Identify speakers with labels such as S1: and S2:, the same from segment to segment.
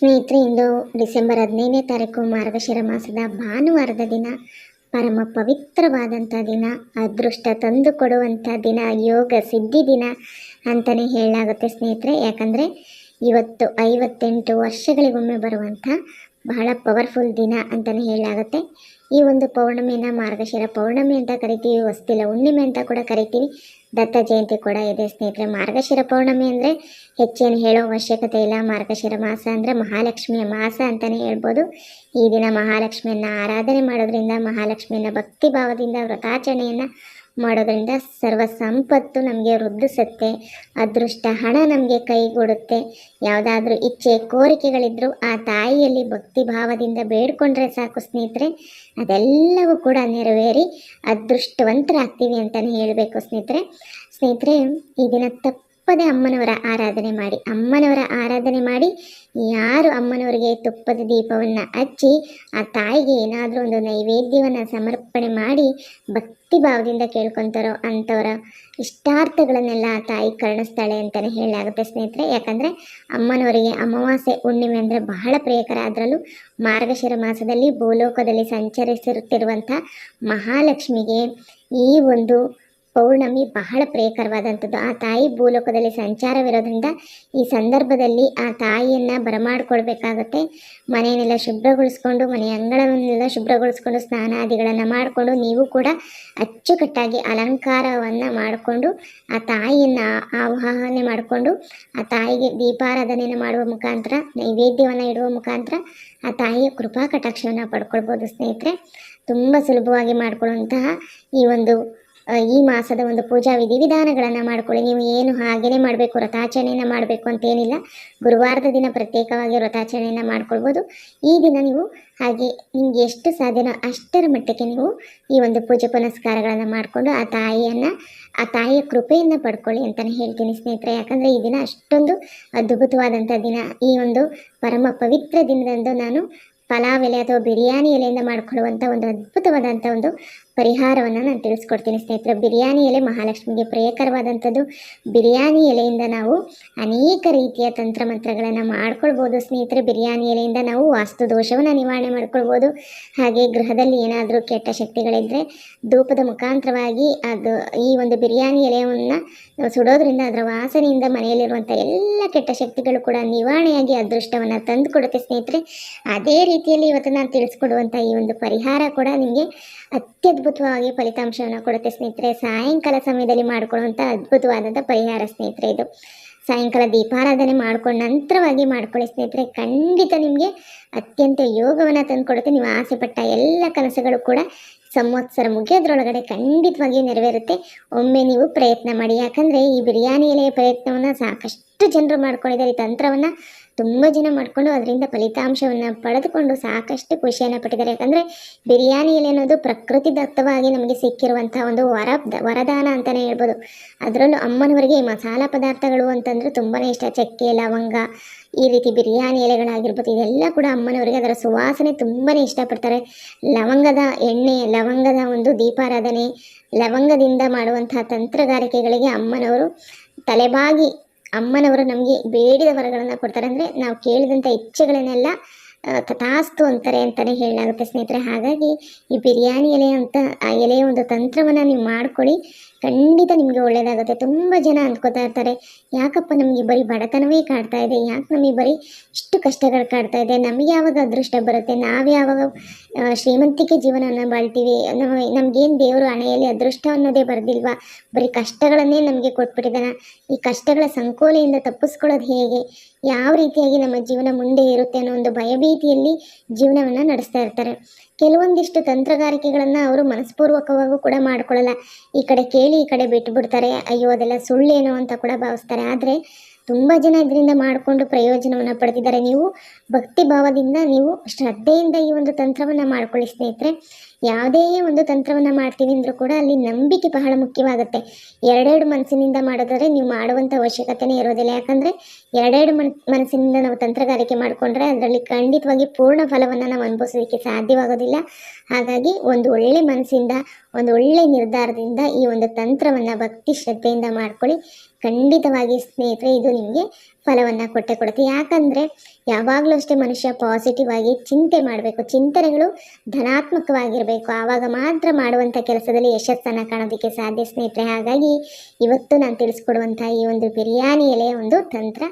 S1: ಸ್ನೇಹಿತರೆ, ಇಂದು ಡಿಸೆಂಬರ್ ಹದಿನೈದನೇ ತಾರೀಕು ಮಾರ್ಗಶಿರ ಮಾಸದ ಭಾನುವಾರದ ದಿನ. ಪರಮ ಪವಿತ್ರವಾದಂಥ ದಿನ, ಅದೃಷ್ಟ ತಂದು ಕೊಡುವಂಥ ದಿನ, ಯೋಗ ಸಿದ್ಧಿ ದಿನ ಅಂತಲೇ ಹೇಳಲಾಗುತ್ತೆ ಸ್ನೇಹಿತರೆ. ಯಾಕಂದರೆ, ಇವತ್ತು ಐವತ್ತೆಂಟು ವರ್ಷಗಳಿಗೊಮ್ಮೆ ಬರುವಂಥ ಬಹಳ ಪವರ್ಫುಲ್ ದಿನ ಅಂತಲೇ ಹೇಳಲಾಗುತ್ತೆ. ಈ ಒಂದು ಪೌರ್ಣಮಿಯನ್ನು ಮಾರ್ಗಶಿರ ಪೌರ್ಣಮಿ ಅಂತ ಕರಿತೀವಿ, ಹೊಸ್ತಿಲ ಹುಣ್ಣಿಮೆ ಅಂತ ಕೂಡ ಕರಿತೀವಿ. ದತ್ತ ಜಯಂತಿ ಕೂಡ ಇದೆ ಸ್ನೇಹಿತರೆ. ಮಾರ್ಗಶಿರ ಪೌರ್ಣಮಿ ಅಂದರೆ ಹೆಚ್ಚೇನು ಹೇಳೋ ಅವಶ್ಯಕತೆ ಇಲ್ಲ. ಮಾರ್ಗಶಿರ ಮಾಸ ಅಂದರೆ ಮಹಾಲಕ್ಷ್ಮಿಯ ಮಾಸ ಅಂತಲೇ ಹೇಳ್ಬೋದು. ಈ ದಿನ ಮಹಾಲಕ್ಷ್ಮಿಯನ್ನು ಆರಾಧನೆ ಮಾಡೋದ್ರಿಂದ, ಮಹಾಲಕ್ಷ್ಮಿಯನ್ನು ಭಕ್ತಿ ಭಾವದಿಂದ, ವ್ರತಾಚರಣೆಯನ್ನು ಮಾಡೋದ್ರಿಂದ ಸರ್ವ ಸಂಪತ್ತು ನಮಗೆ ವೃದ್ಧಿಸುತ್ತೆ, ಅದೃಷ್ಟ ಹಣ ನಮಗೆ ಕೈಗೂಡುತ್ತೆ. ಯಾವುದಾದ್ರೂ ಇಚ್ಛೆ ಕೋರಿಕೆಗಳಿದ್ದರೂ ಆ ತಾಯಿಯಲ್ಲಿ ಭಕ್ತಿ ಭಾವದಿಂದ ಬೇಡ್ಕೊಂಡ್ರೆ ಸಾಕು ಸ್ನೇಹಿತರೆ. ಅದೆಲ್ಲವೂ ಕೂಡ ನೆರವೇರಿ ಅದೃಷ್ಟವಂತರಾಗ್ತೀವಿ ಅಂತಲೇ ಹೇಳಬೇಕು ಸ್ನೇಹಿತರೆ. ಸ್ನೇಹಿತರೆ, ಈ ದಿನ ತಪ್ಪದೆ ಅಮ್ಮನವರ ಆರಾಧನೆ ಮಾಡಿ, ಅಮ್ಮನವರ ಆರಾಧನೆ ಮಾಡಿ, ಯಾರು ಅಮ್ಮನವರಿಗೆ ತುಪ್ಪದ ದೀಪವನ್ನು ಹಚ್ಚಿ, ಆ ತಾಯಿಗೆ ಏನಾದರೂ ಒಂದು ನೈವೇದ್ಯವನ್ನು ಸಮರ್ಪಣೆ ಮಾಡಿ ಭಕ್ತಿ ಭಾವದಿಂದ ಕೇಳ್ಕೊತಾರೋ ಅಂಥವರ ಇಷ್ಟಾರ್ಥಗಳನ್ನೆಲ್ಲ ಆ ತಾಯಿ ಕರುಣಿಸ್ತಾಳೆ ಅಂತಲೇ ಹೇಳಲಾಗುತ್ತೆ ಸ್ನೇಹಿತರೆ. ಯಾಕಂದರೆ ಅಮ್ಮನವರಿಗೆ ಅಮಾವಾಸ್ಯೆ, ಹುಣ್ಣಿಮೆ ಅಂದರೆ ಬಹಳ ಪ್ರಿಯಕರ. ಅದರಲ್ಲೂ ಮಾರ್ಗಶಿರ ಮಾಸದಲ್ಲಿ ಭೂಲೋಕದಲ್ಲಿ ಸಂಚರಿಸಿರುತ್ತಿರುವಂಥ ಮಹಾಲಕ್ಷ್ಮಿಗೆ ಈ ಒಂದು ಪೌರ್ಣಮಿ ಬಹಳ ಪ್ರಿಯಕರವಾದಂಥದ್ದು. ಆ ತಾಯಿ ಭೂಲೋಕದಲ್ಲಿ ಸಂಚಾರವಿರೋದ್ರಿಂದ ಈ ಸಂದರ್ಭದಲ್ಲಿ ಆ ತಾಯಿಯನ್ನು ಬರಮಾಡ್ಕೊಳ್ಬೇಕಾಗತ್ತೆ. ಮನೆಯನ್ನೆಲ್ಲ ಶುಭ್ರಗೊಳಿಸ್ಕೊಂಡು, ಮನೆ ಅಂಗಳವನ್ನೆಲ್ಲ ಶುಭ್ರಗೊಳಿಸ್ಕೊಂಡು, ಸ್ನಾನಾದಿಗಳನ್ನು ಮಾಡಿಕೊಂಡು, ನೀವು ಕೂಡ ಅಚ್ಚುಕಟ್ಟಾಗಿ ಅಲಂಕಾರವನ್ನು ಮಾಡಿಕೊಂಡು, ಆ ತಾಯಿಯನ್ನು ಆವಾಹನೆ ಮಾಡಿಕೊಂಡು, ಆ ತಾಯಿಗೆ ದೀಪಾರಾಧನೆಯನ್ನು ಮಾಡುವ ಮುಖಾಂತರ, ನೈವೇದ್ಯವನ್ನು ಇಡುವ ಮುಖಾಂತರ, ಆ ತಾಯಿಯ ಕೃಪಾ ಕಟಾಕ್ಷವನ್ನು ಪಡ್ಕೊಳ್ಬೋದು ಸ್ನೇಹಿತರೆ. ತುಂಬ ಸುಲಭವಾಗಿ ಮಾಡಿಕೊಳ್ಳುವಂತಹ ಈ ಒಂದು ಈ ಮಾಸದ ಒಂದು ಪೂಜಾ ವಿಧಿ ವಿಧಾನಗಳನ್ನು ಮಾಡ್ಕೊಳ್ಳಿ. ನೀವು ಏನು ಹಾಗೇನೆ ಮಾಡಬೇಕು ವ್ರತಾಚರಣೆಯನ್ನು ಮಾಡಬೇಕು ಅಂತೇನಿಲ್ಲ ಗುರುವಾರದ ದಿನ ಪ್ರತ್ಯೇಕವಾಗಿ ವ್ರತಾಚರಣೆಯನ್ನು ಮಾಡ್ಕೊಳ್ಬೋದು. ಈ ದಿನ ನೀವು ಹಾಗೆ ನಿಮಗೆ ಎಷ್ಟು ಸಾಧ್ಯನೋ ಅಷ್ಟರ ಮಟ್ಟಕ್ಕೆ ನೀವು ಈ ಒಂದು ಪೂಜೆ ಪುನಸ್ಕಾರಗಳನ್ನು ಮಾಡಿಕೊಂಡು ಆ ತಾಯಿಯನ್ನು, ಆ ತಾಯಿಯ ಕೃಪೆಯನ್ನು ಪಡ್ಕೊಳ್ಳಿ ಅಂತಲೇ ಹೇಳ್ತೀನಿ ಸ್ನೇಹಿತರೆ. ಯಾಕಂದರೆ ಈ ದಿನ ಅಷ್ಟೊಂದು ಅದ್ಭುತವಾದಂಥ ದಿನ. ಈ ಒಂದು ಪರಮ ಪವಿತ್ರ ದಿನದಂದು ನಾನು ಪಲಾವ್ ಎಲೆ ಅಥವಾ ಬಿರಿಯಾನಿ ಎಲೆಯಿಂದ ಮಾಡಿಕೊಳ್ಳುವಂಥ ಒಂದು ಅದ್ಭುತವಾದಂಥ ಒಂದು ಪರಿಹಾರವನ್ನು ನಾನು ತಿಳಿಸ್ಕೊಡ್ತೀನಿ ಸ್ನೇಹಿತರೆ. ಬಿರಿಯಾನಿ ಎಲೆ ಮಹಾಲಕ್ಷ್ಮಿಗೆ ಪ್ರಿಯಕರವಾದಂಥದ್ದು. ಬಿರಿಯಾನಿ ಎಲೆಯಿಂದ ನಾವು ಅನೇಕ ರೀತಿಯ ತಂತ್ರಮಂತ್ರಗಳನ್ನು ಮಾಡ್ಕೊಳ್ಬೋದು ಸ್ನೇಹಿತರೆ. ಬಿರಿಯಾನಿ ಎಲೆಯಿಂದ ನಾವು ವಾಸ್ತು ದೋಷವನ್ನು ನಿವಾರಣೆ ಮಾಡ್ಕೊಳ್ಬೋದು. ಹಾಗೆ ಗೃಹದಲ್ಲಿ ಏನಾದರೂ ಕೆಟ್ಟ ಶಕ್ತಿಗಳಿದ್ದರೆ ಧೂಪದ ಮುಖಾಂತರವಾಗಿ ಅದು ಈ ಒಂದು ಬಿರಿಯಾನಿ ಎಲೆಯನ್ನು ಸುಡೋದ್ರಿಂದ ಅದರ ವಾಸನೆಯಿಂದ ಮನೆಯಲ್ಲಿರುವಂಥ ಎಲ್ಲ ಕೆಟ್ಟ ಶಕ್ತಿಗಳು ಕೂಡ ನಿವಾರಣೆಯಾಗಿ ಅದೃಷ್ಟವನ್ನು ತಂದು ಕೊಡುತ್ತೆ ಸ್ನೇಹಿತರೆ. ಅದೇ ರೀತಿಯಲ್ಲಿ ಇವತ್ತು ನಾನು ತಿಳಿಸ್ಕೊಡುವಂಥ ಈ ಒಂದು ಪರಿಹಾರ ಕೂಡ ನಿಮಗೆ ಅತ್ಯದ್ಭುತವಾಗಿ ಫಲಿತಾಂಶವನ್ನು ಕೊಡುತ್ತೆ ಸ್ನೇಹಿತರೆ. ಸಾಯಂಕಾಲ ಸಮಯದಲ್ಲಿ ಮಾಡಿಕೊಳ್ಳುವಂಥ ಅದ್ಭುತವಾದಂಥ ಪರಿಹಾರ ಸ್ನೇಹಿತರೆ ಇದು. ಸಾಯಂಕಾಲ ದೀಪಾರಾಧನೆ ಮಾಡ್ಕೊಂಡು ನಂತರವಾಗಿ ಮಾಡ್ಕೊಳ್ಳಿ ಸ್ನೇಹಿತರೆ. ಖಂಡಿತ ನಿಮಗೆ ಅತ್ಯಂತ ಯೋಗವನ್ನು ತಂದುಕೊಡುತ್ತೆ. ನೀವು ಆಸೆಪಟ್ಟ ಎಲ್ಲ ಕನಸುಗಳು ಕೂಡ ಸಂವತ್ಸರ ಮುಗಿಯೋದ್ರೊಳಗಡೆ ಖಂಡಿತವಾಗಿ ನೆರವೇರುತ್ತೆ. ಒಮ್ಮೆ ನೀವು ಪ್ರಯತ್ನ ಮಾಡಿ. ಯಾಕಂದರೆ ಈ ಬಿರಿಯಾನಿ ಎಲೆಯ ಪ್ರಯತ್ನವನ್ನು ಸಾಕಷ್ಟು ಜನರು ಮಾಡ್ಕೊಂಡಿದ್ದಾರೆ. ಈ ತಂತ್ರವನ್ನು ತುಂಬ ಜನ ಮಾಡಿಕೊಂಡು ಅದರಿಂದ ಫಲಿತಾಂಶವನ್ನು ಪಡೆದುಕೊಂಡು ಸಾಕಷ್ಟು ಖುಷಿಯನ್ನು ಪಟ್ಟಿದ್ದಾರೆ. ಯಾಕಂದರೆ ಬಿರಿಯಾನಿಯಲ್ಲಿ ಅನ್ನೋದು ಪ್ರಕೃತಿ ದತ್ತವಾಗಿ ನಮಗೆ ಸಿಕ್ಕಿರುವಂಥ ಒಂದು ವರ, ವರದಾನ ಅಂತಲೇ ಹೇಳ್ಬೋದು. ಅದರಲ್ಲೂ ಅಮ್ಮನವರಿಗೆ ಮಸಾಲ ಪದಾರ್ಥಗಳು ಅಂತಂದರೆ ತುಂಬಾ ಇಷ್ಟ. ಚಕ್ಕೆ, ಲವಂಗ, ಈ ರೀತಿ ಬಿರಿಯಾನಿ ಎಲೆಗಳಾಗಿರ್ಬೋದು, ಇದೆಲ್ಲ ಕೂಡ ಅಮ್ಮನವರಿಗೆ ಅದರ ಸುವಾಸನೆ ತುಂಬಾ ಇಷ್ಟಪಡ್ತಾರೆ. ಲವಂಗದ ಎಣ್ಣೆ, ಲವಂಗದ ಒಂದು ದೀಪಾರಾಧನೆ, ಲವಂಗದಿಂದ ಮಾಡುವಂತಹ ತಂತ್ರಗಾರಿಕೆಗಳಿಗೆ ಅಮ್ಮನವರು ತಲೆಬಾಗಿ ಅಮ್ಮನವರು ನಮಗೆ ಬೇಡಿದ ವರಗಳನ್ನು ಕೊಡ್ತಾರೆ. ಅಂದರೆ ನಾವು ಕೇಳಿದಂಥ ಇಚ್ಛೆಗಳನ್ನೆಲ್ಲ ತಥಾಸ್ತು ಅಂತಾರೆ ಅಂತಲೇ ಹೇಳಲಾಗುತ್ತೆ ಸ್ನೇಹಿತರೆ. ಹಾಗಾಗಿ ಈ ಬಿರಿಯಾನಿ ಎಲೆ ಅಂತ, ಆ ಎಲೆಯ ಒಂದು ತಂತ್ರವನ್ನು ನೀವು ಮಾಡ್ಕೊಳ್ಳಿ. ಖಂಡಿತ ನಿಮಗೆ ಒಳ್ಳೆಯದಾಗುತ್ತೆ ತುಂಬ ಜನ ಅಂದ್ಕೋತಾ ಇರ್ತಾರೆ, ಯಾಕಪ್ಪ ನಮಗೆ ಬರೀ ಬಡತನವೇ ಕಾಡ್ತಾ ಇದೆ? ಯಾಕೆ ನಮಗೆ ಬರೀ ಇಷ್ಟು ಕಷ್ಟಗಳು ಕಾಡ್ತಾ ಇದೆ? ನಮಗೆ ಯಾವಾಗ ಅದೃಷ್ಟ ಬರುತ್ತೆ? ನಾವು ಯಾವಾಗ ಶ್ರೀಮಂತಿಕೆ ಜೀವನವನ್ನು ಬಾಳ್ತೀವಿ? ನಮ್ಮ ನಮಗೇನು ದೇವರು ಹಣೆಯಲ್ಲಿ ಅದೃಷ್ಟ ಅನ್ನೋದೇ ಬರೆದಿಲ್ವಾ? ಬರೀ ಕಷ್ಟಗಳನ್ನೇ ನಮಗೆ ಕೊಟ್ಬಿಟ್ಟಿದ್ದಾನ. ಈ ಕಷ್ಟಗಳ ಸಂಕೋಲೆಯಿಂದ ತಪ್ಪಿಸ್ಕೊಳ್ಳೋದು ಹೇಗೆ? ಯಾವ ರೀತಿಯಾಗಿ ನಮ್ಮ ಜೀವನ ಮುಂದೆ ಇರುತ್ತೆ ಅನ್ನೋ ಒಂದು ಭಯಭೀತಿಯಲ್ಲಿ ಜೀವನವನ್ನು ನಡೆಸ್ತಾ ಇರ್ತಾರೆ. ಕೆಲವೊಂದಿಷ್ಟು ತಂತ್ರಗಾರಿಕೆಗಳನ್ನು ಅವರು ಮನಸ್ಪೂರ್ವಕವಾಗೂ ಕೂಡ ಮಾಡ್ಕೊಳ್ಳಲ್ಲ. ಈ ಕಡೆ ಕೇಳಿ ಈ ಕಡೆ ಬಿಟ್ಟು ಬಿಡ್ತಾರೆ. ಅಯ್ಯೋ, ಅದೆಲ್ಲ ಸುಳ್ಳೇನೋ ಅಂತ ಕೂಡ ಭಾವಿಸ್ತಾರೆ. ಆದರೆ ತುಂಬ ಜನ ಇದರಿಂದ ಮಾಡಿಕೊಂಡು ಪ್ರಯೋಜನವನ್ನು ಪಡೆದಿದ್ದಾರೆ. ನೀವು ಭಕ್ತಿ ಭಾವದಿಂದ ನೀವು ಶ್ರದ್ಧೆಯಿಂದ ಈ ಒಂದು ತಂತ್ರವನ್ನು ಮಾಡ್ಕೊಳ್ಳಿ ಸ್ನೇಹಿತರೆ. ಯಾವುದೇ ಒಂದು ತಂತ್ರವನ್ನು ಮಾಡ್ತೀವಿ ಅಂದರೂ ಕೂಡ ಅಲ್ಲಿ ನಂಬಿಕೆ ಬಹಳ ಮುಖ್ಯವಾಗುತ್ತೆ. ಎರಡೆರಡು ಮನಸ್ಸಿನಿಂದ ಮಾಡೋದಾದ್ರೆ ನೀವು ಮಾಡುವಂಥ ಅವಶ್ಯಕತೆನೇ ಇರೋದಿಲ್ಲ. ಯಾಕಂದರೆ ಎರಡೆರಡು ಮನ್, ಮನಸ್ಸಿನಿಂದ ನಾವು ತಂತ್ರಗಾರಿಕೆ ಮಾಡಿಕೊಂಡ್ರೆ ಅದರಲ್ಲಿ ಖಂಡಿತವಾಗಿ ಪೂರ್ಣ ಫಲವನ್ನು ನಾವು ಅನುಭವಿಸೋದಕ್ಕೆ ಸಾಧ್ಯವಾಗೋದಿಲ್ಲ. ಹಾಗಾಗಿ ಒಂದು ಒಳ್ಳೆ ಮನಸ್ಸಿಂದ, ಒಂದು ಒಳ್ಳೆ ನಿರ್ಧಾರದಿಂದ ಈ ಒಂದು ತಂತ್ರವನ್ನು ಭಕ್ತಿ ಶ್ರದ್ಧೆಯಿಂದ ಮಾಡ್ಕೊಳ್ಳಿ. ಖಂಡಿತವಾಗಿ ಸ್ನೇಹಿತರೆ, ಇದು ನಿಮಗೆ ಫಲವನ್ನು ಕೊಟ್ಟೆ ಕೊಡುತ್ತೆ. ಯಾಕಂದರೆ ಯಾವಾಗಲೂ ಅಷ್ಟೇ ಮನುಷ್ಯ ಪಾಸಿಟಿವ್ ಆಗಿ ಚಿಂತೆ ಮಾಡಬೇಕು. ಚಿಂತನೆಗಳು ಧನಾತ್ಮಕವಾಗಿರಬೇಕು. ಆವಾಗ ಮಾತ್ರ ಮಾಡುವಂಥ ಕೆಲಸದಲ್ಲಿ ಯಶಸ್ಸನ್ನು ಕಾಣೋದಕ್ಕೆ ಸಾಧ್ಯ. ಸ್ನೇಹಿತರೆ, ಹಾಗಾಗಿ ಇವತ್ತು ನಾನು ತಿಳಿಸ್ಕೊಡುವಂಥ ಈ ಒಂದು ಬಿರಿಯಾನಿ ಎಲೆಯ ಒಂದು ತಂತ್ರ.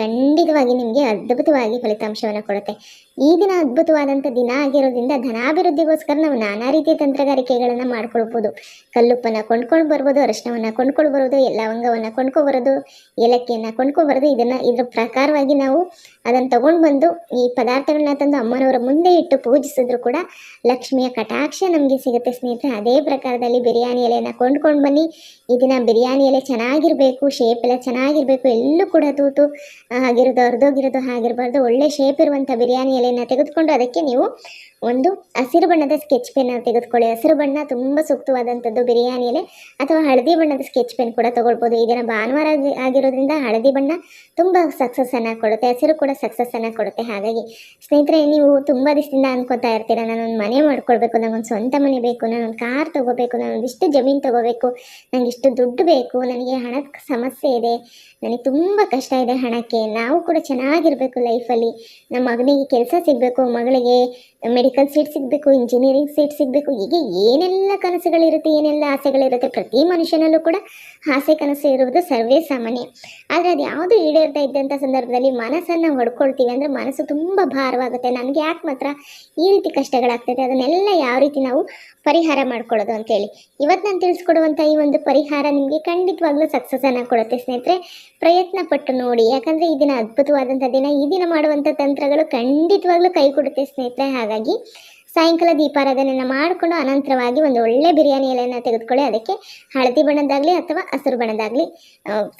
S1: ಖಂಡಿತವಾಗಿ ನಿಮಗೆ ಅದ್ಭುತವಾಗಿ ಫಲಿತಾಂಶವನ್ನು ಕೊಡುತ್ತೆ. ಈ ದಿನ ಅದ್ಭುತವಾದಂಥ ದಿನ ಆಗಿರೋದ್ರಿಂದ ಧನಾಭಿವೃದ್ಧಿಗೋಸ್ಕರ ನಾವು ನಾನಾ ರೀತಿಯ ತಂತ್ರಗಾರಿಕೆಗಳನ್ನು ಮಾಡ್ಕೊಳ್ಬೋದು. ಕಲ್ಲುಪ್ಪನ್ನು ಕೊಂಡ್ಕೊಂಡು ಬರ್ಬೋದು ಅರಿಶಿನವನ್ನು ಕೊಂಡ್ಕೊಂಡು ಬರೋದು ಲವಂಗವನ್ನು ಕೊಂಡ್ಕೊಬರೋದು ಏಲಕ್ಕಿಯನ್ನು ಕೊಂಡ್ಕೊಬರೋದು ಇದನ್ನು ಇದ್ರ ಪ್ರಕಾರವಾಗಿ ನಾವು ಅದನ್ನು ತಗೊಂಡು ಬಂದು ಈ ಪದಾರ್ಥಗಳನ್ನ ತಂದು ಅಮ್ಮನವರ ಮುಂದೆ ಇಟ್ಟು ಪೂಜಿಸಿದ್ರು ಕೂಡ ಲಕ್ಷ್ಮಿಯ ಕಟಾಕ್ಷ ನಮಗೆ ಸಿಗುತ್ತೆ ಸ್ನೇಹಿತರೆ. ಅದೇ ಪ್ರಕಾರದಲ್ಲಿ ಬಿರಿಯಾನಿ ಎಲೆಯನ್ನು ಕೊಂಡ್ಕೊಂಡು ಬನ್ನಿ. ಈ ದಿನ ಬಿರಿಯಾನಿ ಎಲೆ ಚೆನ್ನಾಗಿರಬೇಕು, ಶೇಪ್ ಎಲ್ಲ ಚೆನ್ನಾಗಿರಬೇಕು, ಎಲ್ಲೂ ಕೂಡ ತೂತು ಆಗಿರೋದು ಅರ್ಧೋಗಿರೋದು ಹಾಗಿರಬಾರ್ದು. ಒಳ್ಳೆ ಶೇಪ್ ಇರುವಂಥ ಬಿರಿಯಾನಿ ಎಲೆಯನ್ನು ತೆಗೆದುಕೊಂಡು ಅದಕ್ಕೆ ನೀವು ಒಂದು ಹಸಿರು ಬಣ್ಣದ ಸ್ಕೆಚ್ ಪೆನ್ ತೆಗೆದುಕೊಳ್ಳಿ. ಹಸಿರು ಬಣ್ಣ ತುಂಬ ಸೂಕ್ತವಾದಂಥದ್ದು ಬಿರಿಯಾನಿ ಎಲೆ. ಅಥವಾ ಹಳದಿ ಬಣ್ಣದ ಸ್ಕೆಚ್ ಪೆನ್ ಕೂಡ ತೊಗೊಳ್ಬೋದು. ಈಗಿನ ಭಾನುವಾರ ಆಗಿರೋದ್ರಿಂದ ಹಳದಿ ಬಣ್ಣ ತುಂಬ ಸಕ್ಸಸ್ಸನ್ನು ಕೊಡುತ್ತೆ. ಹಸಿರು ಕೂಡ ಸಕ್ಸಸ್ಸನ್ನು ಕೊಡುತ್ತೆ. ಹಾಗಾಗಿ ಸ್ನೇಹಿತರೆ, ನೀವು ತುಂಬ ದಿವಸದಿಂದ ಅನ್ಕೋತಾ ಇರ್ತೀರ, ನಾನೊಂದು ಮನೆ ಮಾಡ್ಕೊಳ್ಬೇಕು ನನಗೊಂದು ಸ್ವಂತ ಮನೆ ಬೇಕು, ನಾನೊಂದು ಕಾರ್ ತೊಗೋಬೇಕು, ನಾನೊಂದಿಷ್ಟು ಜಮೀನು ತೊಗೋಬೇಕು ನನಗೆ ಇಷ್ಟು ದುಡ್ಡು ಬೇಕು, ನನಗೆ ಹಣದ ಸಮಸ್ಯೆ ಇದೆ, ನನಗೆ ತುಂಬ ಕಷ್ಟ ಇದೆ ಹಣಕ್ಕೆ. ನಾವು ಕೂಡ ಚೆನ್ನಾಗಿರಬೇಕು ಲೈಫಲ್ಲಿ ನಮ್ಮ ಮಗನಿಗೆ ಕೆಲಸ ಸಿಗಬೇಕು, ಮಗಳಿಗೆ ಮೆಡಿಕಲ್ ಸೀಟ್ ಸಿಗಬೇಕು ಇಂಜಿನಿಯರಿಂಗ್ ಸೀಟ್ ಸಿಗಬೇಕು, ಹೀಗೆ ಏನೆಲ್ಲ ಕನಸುಗಳಿರುತ್ತೆ, ಏನೆಲ್ಲ ಆಸೆಗಳಿರುತ್ತೆ ಪ್ರತಿ ಮನುಷ್ಯನಲ್ಲೂ ಕೂಡ ಆಸೆ ಕನಸು ಇರುವುದು ಸರ್ವೇ ಸಾಮಾನ್ಯ. ಆದರೆ ಅದು ಯಾವುದು ಈಡೇರ್ತಾ ಇದ್ದಂಥ ಸಂದರ್ಭದಲ್ಲಿ ಮನಸ್ಸನ್ನು ಹೊಡ್ಕೊಳ್ತೀವಿ ಅಂದರೆ ಮನಸ್ಸು ತುಂಬ ಭಾರವಾಗುತ್ತೆ. ನನಗೆ ಯಾಕೆ ಮಾತ್ರ ಈ ರೀತಿ ಕಷ್ಟಗಳಾಗ್ತದೆ? ಅದನ್ನೆಲ್ಲ ಯಾವ ರೀತಿ ನಾವು ಪರಿಹಾರ ಮಾಡ್ಕೊಳ್ಳೋದು ಅಂತೇಳಿ. ಇವತ್ತು ನಾನು ತಿಳಿಸ್ಕೊಡುವಂಥ ಈ ಒಂದು ಪರಿಹಾರ ನಿಮಗೆ ಖಂಡಿತವಾಗ್ಲೂ ಸಕ್ಸಸ್ಸನ್ನು ಕೊಡುತ್ತೆ ಸ್ನೇಹಿತರೆ. ಪ್ರಯತ್ನ ಪಟ್ಟು ನೋಡಿ. ಯಾಕಂದರೆ ಈ ದಿನ ಅದ್ಭುತವಾದಂಥ ದಿನ, ಈ ದಿನ ಮಾಡುವಂಥ ತಂತ್ರಗಳು ಖಂಡಿತವಾಗ್ಲೂ ಕೈ ಕೊಡುತ್ತೆ ಸ್ನೇಹಿತರೆ. ಹಾಗಾಗಿ ಸಾಯಂಕಾಲ ದೀಪಾರಾಧನೆಯನ್ನು ಮಾಡಿಕೊಂಡು ಅನಂತರವಾಗಿ ಒಂದು ಒಳ್ಳೆ ಬಿರಿಯಾನಿ ಎಲೆಯನ್ನು ತೆಗೆದುಕೊಳ್ಳಿ. ಅದಕ್ಕೆ ಹಳದಿ ಬಣ್ಣದಾಗ್ಲಿ ಅಥವಾ ಹಸಿರು ಬಣ್ಣದಾಗಲಿ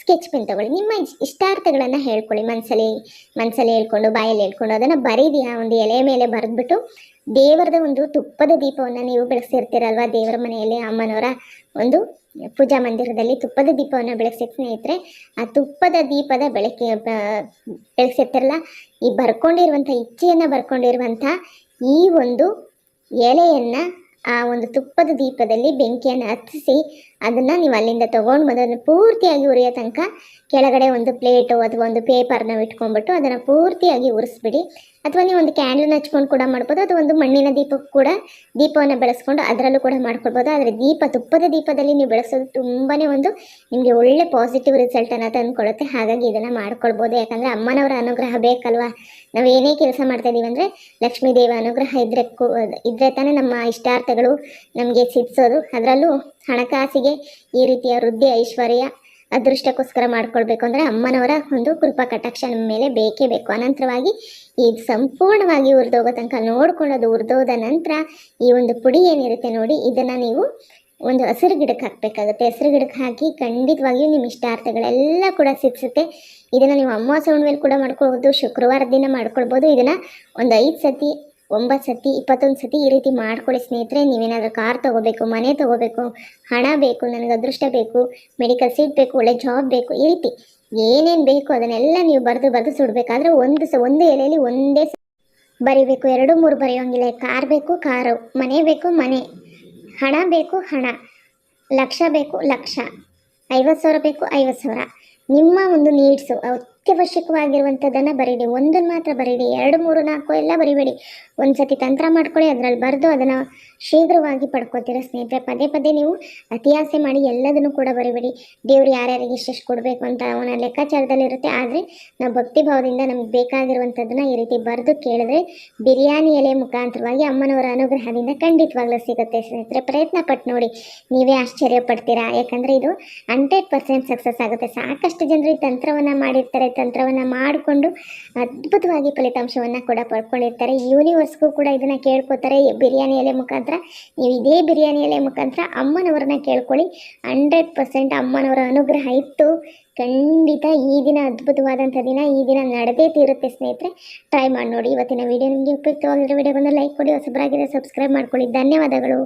S1: ಸ್ಕೆಚ್ ಪೆನ್ ತಗೊಳ್ಳಿ. ನಿಮ್ಮ ಇಷ್ಟಾರ್ಥಗಳನ್ನ ಹೇಳ್ಕೊಳ್ಳಿ. ಮನಸ್ಸಲ್ಲಿ ಮನಸ್ಸಲ್ಲಿ ಹೇಳ್ಕೊಂಡು, ಬಾಯಲ್ಲಿ ಹೇಳ್ಕೊಂಡು ಅದನ್ನು ಬರೀದಿ ಆ ಒಂದು ಎಲೆ ಮೇಲೆ ಬರೆದ್ಬಿಟ್ಟು ದೇವರದ ಒಂದು ತುಪ್ಪದ ದೀಪವನ್ನು ನೀವು ಬೆಳೆಸಿರ್ತೀರಲ್ವ ದೇವರ ಮನೆಯಲ್ಲಿ ಅಮ್ಮನವರ ಒಂದು ಪೂಜಾ ಮಂದಿರದಲ್ಲಿ ತುಪ್ಪದ ದೀಪವನ್ನು ಬೆಳೆಸಿ ಸ್ನೇಹಿತರೆ, ಆ ತುಪ್ಪದ ದೀಪದ ಬೆಳಕಿ ಬ- ಈ ಬರ್ಕೊಂಡಿರುವಂಥ ಇಚ್ಛೆಯನ್ನು ಬರ್ಕೊಂಡಿರುವಂಥ ಈ ಒಂದು ಎಲೆಯನ್ನು ಆ ಒಂದು ತುಪ್ಪದ ದೀಪದಲ್ಲಿ ಬೆಂಕಿಯನ್ನು ಹತ್ತಿಸಿ ಅದನ್ನು ನೀವು ಅಲ್ಲಿಂದ ತೊಗೊಂಡು ಬಂದು ಅದನ್ನು ಪೂರ್ತಿಯಾಗಿ ಉರಿಯೋ ತನಕ ಕೆಳಗಡೆ ಒಂದು ಪ್ಲೇಟು ಅಥವಾ ಒಂದು ಪೇಪರ್ನ ಇಟ್ಕೊಂಡ್ಬಿಟ್ಟು ಅದನ್ನು ಪೂರ್ತಿಯಾಗಿ ಉರಿಸ್ಬಿಡಿ. ಅಥವಾ ನೀವು ಒಂದು ಕ್ಯಾಂಡಲ್ನ ಹಚ್ಕೊಂಡು ಕೂಡ ಮಾಡ್ಬೋದು, ಅಥವಾ ಒಂದು ಮಣ್ಣಿನ ದೀಪಕ್ಕೆ ಕೂಡ ದೀಪವನ್ನು ಬೆಳೆಸ್ಕೊಂಡು ಅದರಲ್ಲೂ ಕೂಡ ಮಾಡ್ಕೊಳ್ಬೋದು ಆದರೆ ದೀಪ, ತುಪ್ಪದ ದೀಪದಲ್ಲಿ ನೀವು ಬೆಳೆಸೋದು ತುಂಬಾ ಒಂದು ನಿಮಗೆ ಒಳ್ಳೆ ಪಾಸಿಟಿವ್ ರಿಸಲ್ಟನ್ನು ತಂದುಕೊಡುತ್ತೆ. ಹಾಗಾಗಿ ಇದನ್ನು ಮಾಡ್ಕೊಳ್ಬೋದು. ಯಾಕಂದರೆ ಅಮ್ಮನವರ ಅನುಗ್ರಹ ಬೇಕಲ್ವಾ? ನಾವು ಏನೇ ಕೆಲಸ ಮಾಡ್ತಾ ಇದೀವಿ ಅಂದರೆ ಲಕ್ಷ್ಮೀ ದೇವ ಅನುಗ್ರಹ ಇದ್ರೆ ಇದ್ರೆ ತಾನೇ ನಮ್ಮ ಇಷ್ಟಾರ್ಥಗಳು ನಮಗೆ ಸಿಗ್ಸೋದು. ಅದರಲ್ಲೂ ಹಣಕಾಸಿಗೆ ಈ ರೀತಿಯ ವೃದ್ಧಿ ಐಶ್ವರ್ಯ ಅದೃಷ್ಟಕ್ಕೋಸ್ಕರ ಮಾಡ್ಕೊಳ್ಬೇಕು ಅಂದರೆ ಅಮ್ಮನವರ ಒಂದು ಕೃಪಾ ಕಟಾಕ್ಷ ನಮ್ಮ ಮೇಲೆ ಬೇಕೇ ಬೇಕು. ಅನಂತರವಾಗಿ ಇದು ಸಂಪೂರ್ಣವಾಗಿ ಹುರಿದೋಗೋ ತನಕ ನೋಡ್ಕೊಳ್ಳೋದು ಹುರಿದೋದ ನಂತರ ಈ ಒಂದು ಪುಡಿ ಏನಿರುತ್ತೆ ನೋಡಿ, ಇದನ್ನು ನೀವು ಒಂದು ಹಸಿರು ಗಿಡಕ್ಕೆ ಹಾಕಬೇಕಾಗುತ್ತೆ. ಹಸಿರು ಗಿಡಕ್ಕೆ ಹಾಕಿ ಖಂಡಿತವಾಗಿಯೂ ನಿಮ್ಮ ಇಷ್ಟಾರ್ಥಗಳೆಲ್ಲ ಕೂಡ ಸಿಕ್ಸುತ್ತೆ ಇದನ್ನು ನೀವು ಅಮಾವಾಸ್ಯೆ ಹುಣ್ಣಿಮೆಲಿ ಕೂಡ ಮಾಡ್ಕೊಳ್ಬೋದು ಶುಕ್ರವಾರ ದಿನ ಮಾಡ್ಕೊಳ್ಬೋದು. ಇದನ್ನು ಒಂದು ಐದು ಸತಿ ಒಂಬತ್ತು ಸತಿ, ಇಪ್ಪತ್ತೊಂದು ಸತಿ ಈ ರೀತಿ ಮಾಡ್ಕೊಳ್ಳಿ ಸ್ನೇಹಿತರೆ. ನೀವೇನಾದರೂ ಕಾರ್ ತೊಗೋಬೇಕು, ಮನೆ ತೊಗೋಬೇಕು, ಹಣ ಬೇಕು, ನನಗೆ ಅದೃಷ್ಟ ಬೇಕು ಮೆಡಿಕಲ್ ಸೀಟ್ ಬೇಕು, ಒಳ್ಳೆ ಜಾಬ್ ಬೇಕು, ಈ ರೀತಿ ಏನೇನು ಬೇಕು ಅದನ್ನೆಲ್ಲ ನೀವು ಬರೆದು ಬರೆದು ಸುಡಬೇಕಾದ್ರೆ ಒಂದು ಸ, ಒಂದು ಎಲೆಯಲ್ಲಿ ಒಂದೇ ಬರಿಬೇಕು, ಎರಡು ಮೂರು ಬರೆಯೋಂಗಿಲ್ಲ ಕಾರ್ ಬೇಕು, ಕಾರು, ಮನೆ ಬೇಕು, ಮನೆ, ಹಣ ಬೇಕು, ಹಣ, ಲಕ್ಷ ಬೇಕು, ಲಕ್ಷ, ಐವತ್ತು ಸಾವಿರ ಬೇಕು, ಐವತ್ತು ಸಾವಿರ. ನಿಮ್ಮ ಒಂದು ನೀಡ್ಸು ಅತ್ಯವಶ್ಯಕವಾಗಿರುವಂಥದ್ದನ್ನು ಬರೀಡಿ ಒಂದನ್ನು ಮಾತ್ರ ಬರೀಡಿ ಎರಡು, ಮೂರು, ನಾಲ್ಕು ಎಲ್ಲ ಬರಿಬೇಡಿ. ಒಂದು ಸತಿ ತಂತ್ರ ಮಾಡ್ಕೊಳ್ಳಿ, ಅದರಲ್ಲಿ ಬರೆದು ಅದನ್ನು ಶೀಘ್ರವಾಗಿ ಪಡ್ಕೋತೀರ ಸ್ನೇಹಿತರೆ. ಪದೇ ಪದೇ ನೀವು ಅತಿಯಾಸೆ ಮಾಡಿ ಎಲ್ಲದನ್ನು ಕೂಡ ಬರಿಬೇಡಿ. ದೇವ್ರು ಯಾರ್ಯಾರಿಗೆ ಇಷ್ಟೆಷ್ಟು ಕೊಡಬೇಕು ಅಂತ ಅವನ ಲೆಕ್ಕಾಚಾರದಲ್ಲಿರುತ್ತೆ. ಆದರೆ ನಾವು ಭಕ್ತಿ ಭಾವದಿಂದ ನಮ್ಗೆ ಬೇಕಾಗಿರುವಂಥದ್ದನ್ನು ಈ ರೀತಿ ಬರೆದು ಕೇಳಿದ್ರೆ ಬಿರಿಯಾನಿ ಎಲೆ ಮುಖಾಂತರವಾಗಿ ಅಮ್ಮನವರ ಅನುಗ್ರಹದಿಂದ ಖಂಡಿತವಾಗ್ಲೂ ಸಿಗುತ್ತೆ ಸ್ನೇಹಿತರೆ. ಪ್ರಯತ್ನ ಪಟ್ಟು ನೋಡಿ. ನೀವೇ ಆಶ್ಚರ್ಯ ಪಡ್ತೀರಾ? ಯಾಕಂದರೆ ಇದು ಹಂಡ್ರೆಡ್ ಪರ್ಸೆಂಟ್ ಸಕ್ಸಸ್ ಆಗುತ್ತೆ. ಸಾಕಷ್ಟು ಜನರು ಈ ತಂತ್ರವನ್ನು ಮಾಡಿರ್ತಾರೆ. ತಂತ್ರವನ್ನು ಮಾಡಿಕೊಂಡು ಅದ್ಭುತವಾಗಿ ಫಲಿತಾಂಶವನ್ನು ಕೂಡ ಪಡ್ಕೊಂಡಿರ್ತಾರೆ. ಯೂನಿವರ್ಸ್ಗೂ ಕೂಡ ಇದನ್ನು ಕೇಳ್ಕೊತಾರೆ. ಬಿರಿಯಾನಿ ಎಲೆ ಮುಖಾಂತರ. ನೀವು ಇದೇ ಬಿರಿಯಾನಿ ಎಲೆ ಮುಖಾಂತರ ಅಮ್ಮನವರನ್ನ ಕೇಳ್ಕೊಳ್ಳಿ. ಹಂಡ್ರೆಡ್ ಪರ್ಸೆಂಟ್ ಅಮ್ಮನವರ ಅನುಗ್ರಹ ಇತ್ತು. ಖಂಡಿತ ಈ ದಿನ ಅದ್ಭುತವಾದಂಥ ದಿನ, ಈ ದಿನ ನಡೆದೇ ತೀರುತ್ತೆ ಸ್ನೇಹಿತರೆ. ಟ್ರೈ ಮಾಡಿ ನೋಡಿ. ಇವತ್ತಿನ ವಿಡಿಯೋ ನಿಮಗೆ ಉಪಯುಕ್ತವಾಗಿರೋ ವಿಡಿಯೋ ಬಂದು ಲೈಕ್ ಕೊಡಿ. ಹೊಸಬರಾಗಿದೆ ಸಬ್ಸ್ಕ್ರೈಬ್ ಮಾಡ್ಕೊಳ್ಳಿ. ಧನ್ಯವಾದಗಳು.